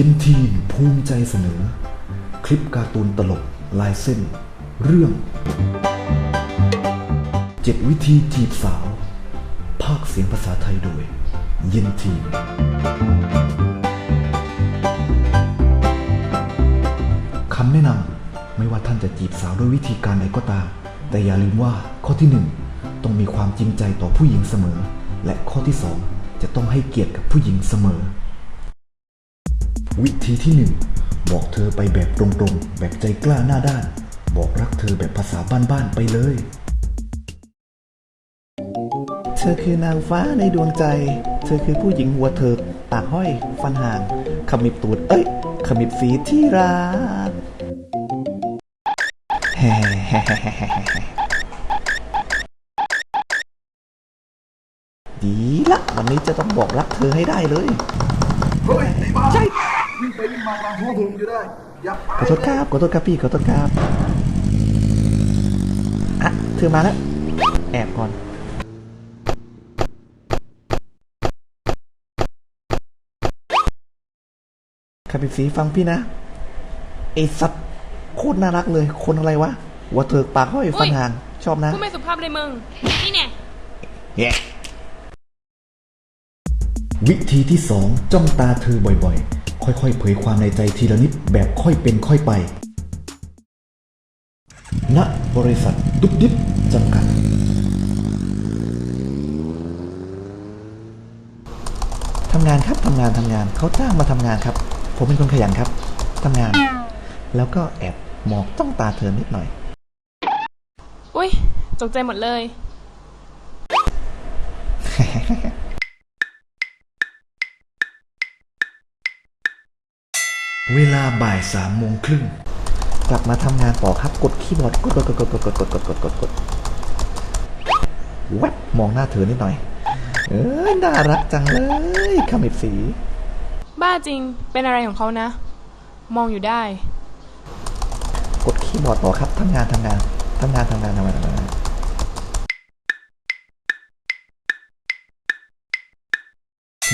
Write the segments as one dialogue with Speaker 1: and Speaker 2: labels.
Speaker 1: ยินทีมภูมิใจเสนอ คลิปการ์ตูนตลกลายเส้น เรื่อง เจ็ดวิธีจีบสาว ภาคเสียงภาษาไทยโดย ยินทีม คำแนะนำไม่ว่าท่านจะจีบสาวด้วยวิธีการใดก็ตาม แต่อย่าลืมว่าข้อที่หนึ่งต้องมีความจริงใจต่อผู้หญิงเสมอ และข้อที่สองจะต้องให้เกียรติกับผู้หญิงเสมอ วิธีที่หนึ่งบอกเธอไปแบบตรงๆ แบบใจกล้าหน้าด้าน บอกรักเธอแบบภาษาบ้านๆไปเลย
Speaker 2: เธอคือนางฟ้าในดวงใจ เธอคือผู้หญิงหัวเถิกปากห้อย ฟันห่างขมิบตูด เอ้ย ขมิบสีที่รักแฮ่ดีละ วันนี้จะต้องบอกรักเธอให้ได้เลย
Speaker 3: เฮ้ยไอ้บ้าใช่ วิ่งไปวิ่งมากลางท้องถนนอยู่ได้อย่าไป
Speaker 2: ขอโทษครับขอโทษครับพี่ขอโทษครับอะเธอมาแล้ว แอบก่อนคาปิบสีฟังพี่นะไอสัตว์โคตรน่ารักเลย คนอะไรวะหัวเถิกปากห้อยฟันห่าง ชอบนะ
Speaker 4: พูดไม่สุภาพเลยมึง นี่เนี่ย
Speaker 2: แย่
Speaker 1: วิธีที่สองจ้องตาเธอบ่อยๆ ค่อยๆ เผยความในใจทีละนิดแบบค่อยเป็นค่อยไป ณ บริษัทดุ๊บดิบจำกัด
Speaker 2: ทำงานครับทำงานทำงานเขาจ้างมาทำงานครับ ผมเป็นคนขยันครับทำงาน แล้วก็แอบมองจ้องตาเธอนิดหน่อย
Speaker 4: อุ้ยตกใจหมดเลย
Speaker 1: เวลาบ่ายสามโมงครึ่ง
Speaker 2: กลับมาทำงานต่อครับกดคีย์บอร์ดกดกดกดกดกดกดกดกดกดกดกดแวบมองหน้าเธอนิดหน่อย เอ้ยน่ารักจังเลยขมิบสี
Speaker 4: บ้าจริง เป็นอะไรของเขานะ มองอยู่ได้
Speaker 2: กดคีย์บอร์ดต่อครับทำงานทำงานทำงานทำงานทำงานทำงาน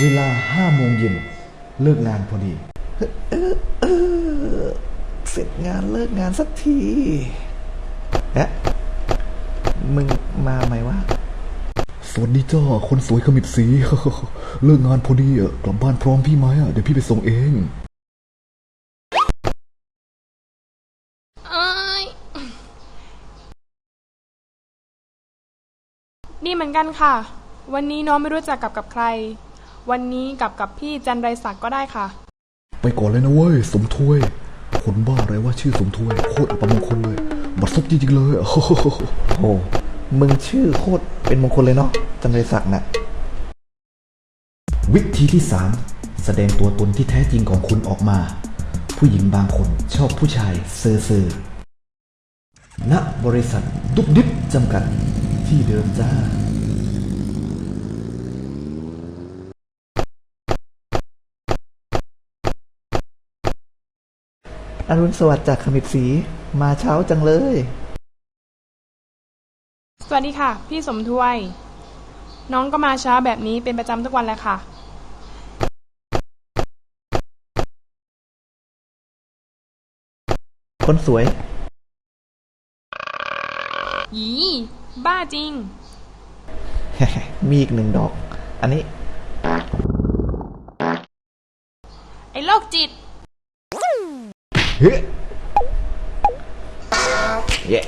Speaker 1: เวลาห้าโมงเย็นเลิกงานพอดี
Speaker 2: เสร็จงานเลิกงานสักทีเอ๊ะมึงมาไหมวะ
Speaker 1: สวัสดีจ้าคนสวยขมิบสี เลิกงานพอดีอะกลับบ้านพร้อมพี่ไหมอะเดี๋ยวพี่ไปส่งเอง
Speaker 4: เอ้ยดีเหมือนกันค่ะ วันนี้น้องไม่รู้จักกับกับใคร วันนี้กลับกับพี่จันไรศักดิ์ก็ได้ค่ะ
Speaker 1: ไปก่อนเลยนะเว้ยสมถวยคนบ้าอะไรว่าชื่อสมถวยโคตรอัปมงคลเลย บัดซบจริงๆเลย
Speaker 2: โอ้โหมึงชื่อโคตรเป็นมงคลเลยเนาะจันไรศักดิ์น่ะ
Speaker 1: วิธีที่สามแสดงตัวตนที่แท้จริงของคุณออกมา ผู้หญิงบางคนชอบผู้ชายเซอร์เซอร์ณบริษัทดุ๊บดิบจำกัดที่เดิมจ้า
Speaker 2: อรุณสวัสดิ์จากขมิบสีมาเช้าจังเลย
Speaker 4: สวัสดีค่ะ พี่สมทวย น้องก็มาช้าแบบนี้เป็นประจำทุกวันแหละค่ะ
Speaker 2: คนสวย
Speaker 4: หยีบ้าจริง
Speaker 2: มีอีกหนึ่งดอก อันนี้
Speaker 4: ไอ้โรคจิต
Speaker 2: เฮ้เย้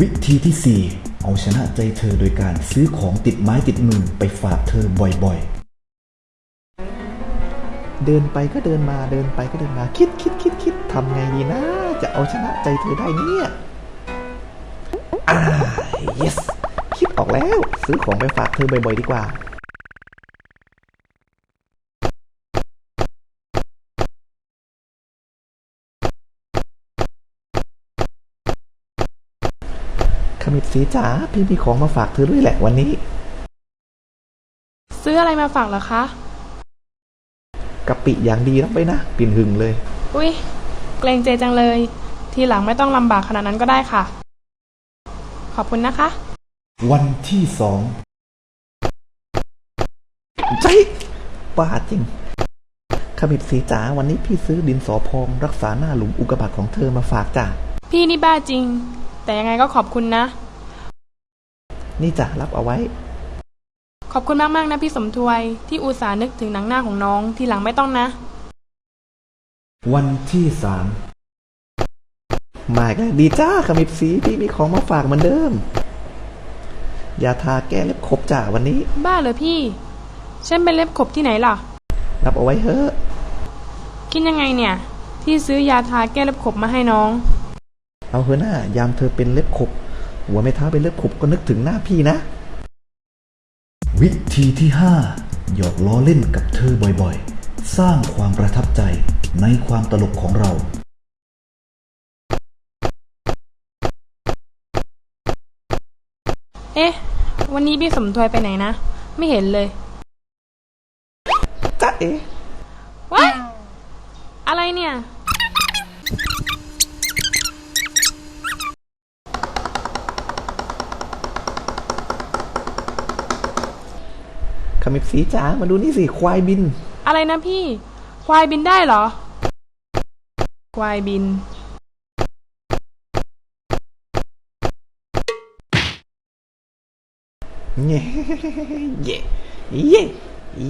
Speaker 1: วิธีที่สี่เอาชนะใจเธอโดยการซื้อของติดไม้ติดมือไปฝากเธอบ่อย
Speaker 2: เดินไปก็เดินมาเดินไปก็เดินมาคิดคิดคิดคิดทำไงดีนะ จะเอาชนะใจเธอได้เนี่ยอ่า yes คิดออกแล้ว ซื้อของไปฝากเธอบ่อยๆดีกว่า ขมิบสีจ๋าพี่มีของมาฝากเธอด้วยแหละวันนี้
Speaker 4: ซื้ออะไรมาฝากเหรอคะ
Speaker 2: กะปิอย่างดีรับไปนะกลิ่นหึงเลย
Speaker 4: อุ้ยเกรงใจจังเลย ทีหลังไม่ต้องลำบากขนาดนั้นก็ได้ค่ะ ขอบคุณนะคะ
Speaker 1: ๆวันที่สอง
Speaker 2: ใจบ้าจริงขมิบสีจ๋าวันนี้พี่ซื้อดินสอพอง รักษาหน้าหลุมอุกกาบาตของเธอมาฝากจ้ะ
Speaker 4: พี่นี่บ้าจริง แต่ยังไงก็ขอบคุณนะ
Speaker 2: นี่จ้ะรับเอาไว้
Speaker 4: ขอบคุณมากๆนะพี่สมทวย ที่อุตส่าห์นึกถึงหนังหน้าของน้องทีหลังไม่ต้องนะ
Speaker 1: วันที่สาม
Speaker 2: มาอีกแล้วดีจ้าขมิบสีพี่มีของมาฝากเหมือนเดิมยาทาแก้เล็บขบจ้าวันนี้
Speaker 4: บ้าเหรอพี่ ฉันเป็นเล็บขบที่ไหนล่ะ
Speaker 2: รับเอาไว้เถอะ
Speaker 4: คิดยังไงเนี่ย ที่ซื้อยาทาแก้เล็บขบมาให้น้อง
Speaker 2: เอาเถอะหน้ายามเธอเป็นเล็บขบ หัวไม่เท้าเป็นเล็บขบก็นึกถึงหน้าพี่นะ
Speaker 1: วิธีที่ 5 หยอกล้อเล่นกับเธอบ่อยๆ สร้างความประทับใจในความตลกของเรา
Speaker 4: เอ๊ะ วันนี้พี่สมทวยไปไหนนะ ไม่เห็นเลย
Speaker 2: จ๊ะเอ๋
Speaker 4: ว้ายอะไรเนี่ย
Speaker 2: ขมิบสีจ๋ามาดูนี่สิควายบิน
Speaker 4: อะไรนะพี่ ควายบินได้เหรอ ควายบิน
Speaker 2: เย่เย่เย่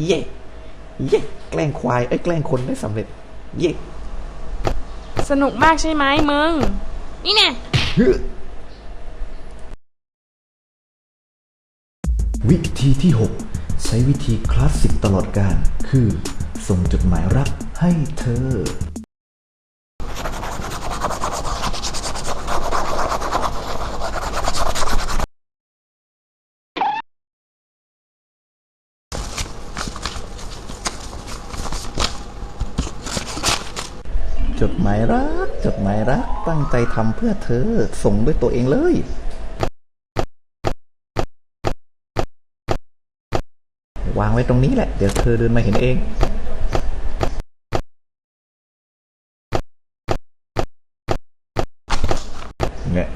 Speaker 2: เย่เย่แกล้งควาย เอ้ยแกล้งคนได้สำเร็จ เย่
Speaker 4: สนุกมากใช่ไหมมึง นี่แน่
Speaker 1: วิธีที่ 6 ใช้วิธีคลาสสิกตลอดการ คือ ส่งจดหมายรักให้เธอ
Speaker 2: จดหมายรัก จดหมายรัก ตั้งใจทำเพื่อเธอ ส่งด้วยตัวเองเลย วางไว้ตรงนี้แหละ เดี๋ยวเธอเดินมาเห็นเองเนี่ย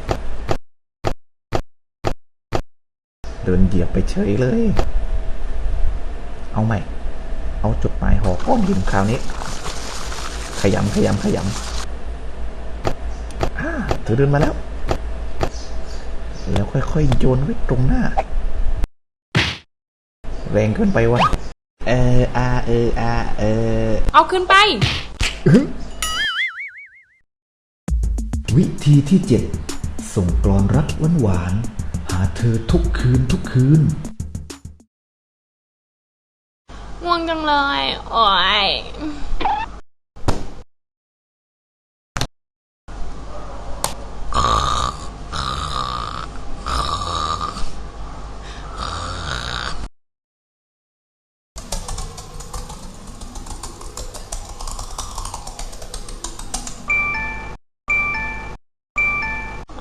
Speaker 2: เดินเหยียบไปเฉยเลย เอาใหม่ เอาจุดหมายห่อก้อนหินคราวนี้ ขยำขยำขยำอ่าเธอเดินมาแล้ว แล้วค่อยๆโยนไว้ตรงหน้า แรงเกินไปวะเอออาเอออาเออ
Speaker 4: เอาขึ้นไป
Speaker 1: วิธีที่7ส่งกลอนรักหวานๆหาเธอทุกคืนทุกคืน
Speaker 4: ง่วงจังเลย โอ้ย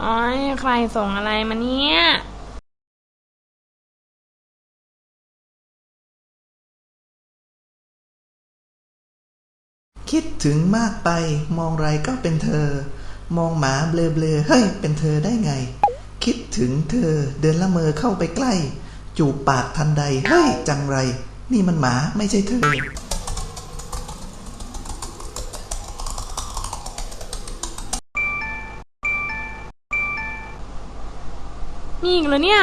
Speaker 4: อ้ยใครส่งอะไรมาเนี่ย
Speaker 2: คิดถึงมากไปมองไรก็เป็นเธอ มองหมาเบลเบลเฮ้ยเป็นเธอได้ไง คิดถึงเธอเดินละเมอเข้าไปใกล้ จูบปากทันใดเฮ้ยจังไร นี่มันหมาไม่ใช่เธอ
Speaker 4: มีอีกเหรอเนี่ย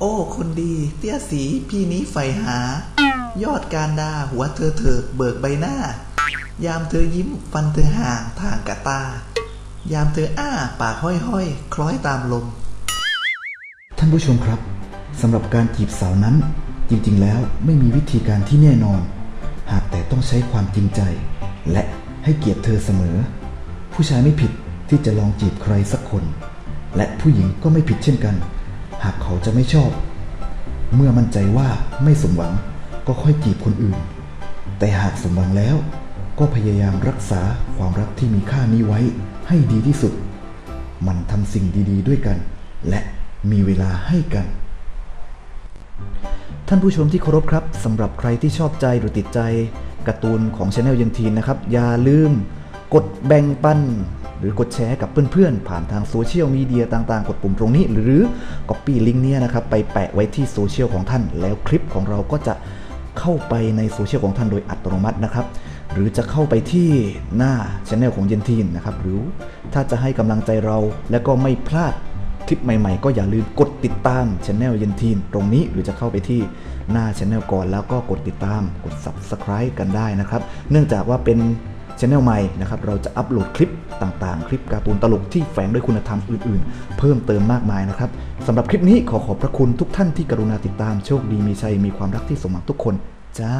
Speaker 2: โอ้คนดี เตี้ยสีพี่นี้ใฝ่หา ยอดการดาหัวเธอเถิกเบิกใบหน้า ยามเธอยิ้มฟันเธอห่างทางกะตา ยามเธออ้าปากห้อยห้อยๆคล้อยตามลม
Speaker 1: ท่านผู้ชมครับสำหรับการจีบสาวนั้น จริงๆแล้วไม่มีวิธีการที่แน่นอน หากแต่ต้องใช้ความจริงใจ และให้เกียรติเธอเสมอ ผู้ชายไม่ผิดที่จะลองจีบใครสักคน และผู้หญิงก็ไม่ผิดเช่นกัน หากเขาจะไม่ชอบ เมื่อมั่นใจว่าไม่สมหวังก็ค่อยจีบคนอื่น แต่หากสมหวังแล้ว ก็พยายามรักษาความรักที่มีค่านี้ไว้ให้ดีที่สุด มันทำสิ่งดี ๆ ด้วยกัน และมีเวลาให้กัน ท่านผู้ชมที่เคารพครับสำหรับใครที่ชอบใจหรือติดใจการ์ตูนของช anel ยันทีนนะครับ อย่าลืมกดแบ่งปัน หรือกดแชร์กับเพื่อนๆ ผ่านทางโซเชียลมีเดียต่างๆ กดปุ่มตรงนี้ หรือ Copy ลิงก์เนี้ยนะครับ ไปแปะไว้ที่โซเชียลของท่าน แล้วคลิปของเราก็จะเข้าไปในโซเชียลของท่านโดยอัตโนมัตินะครับ หรือจะเข้าไปที่หน้าช anel ของเยนทีนนะครับหรือถ้าจะให้กำลังใจเราและก็ไม่พลาด คลิปใหม่ๆ ก็อย่าลืมกดติดตามช anel เย็นทีนตรงนี้หรือจะเข้าไปที่หน้าช anel ก่อนแล้วก็กดติดตามกด subscribe กันได้นะครับ เนื่องจากว่าเป็นช anel ใหม่นะครับเราจะอัปโหลดคลิปต่างๆ คลิปการ์ตูนตลกที่แฝงด้วยคุณธรรมอื่นๆ เพิ่มเติมมากมายนะครับสำหรับคลิปนี้ขอขอบพระคุณทุกท่านที่กรุณาติดตามโชคดีมีชัยมีความรักที่สมหวังทุกคน จ้า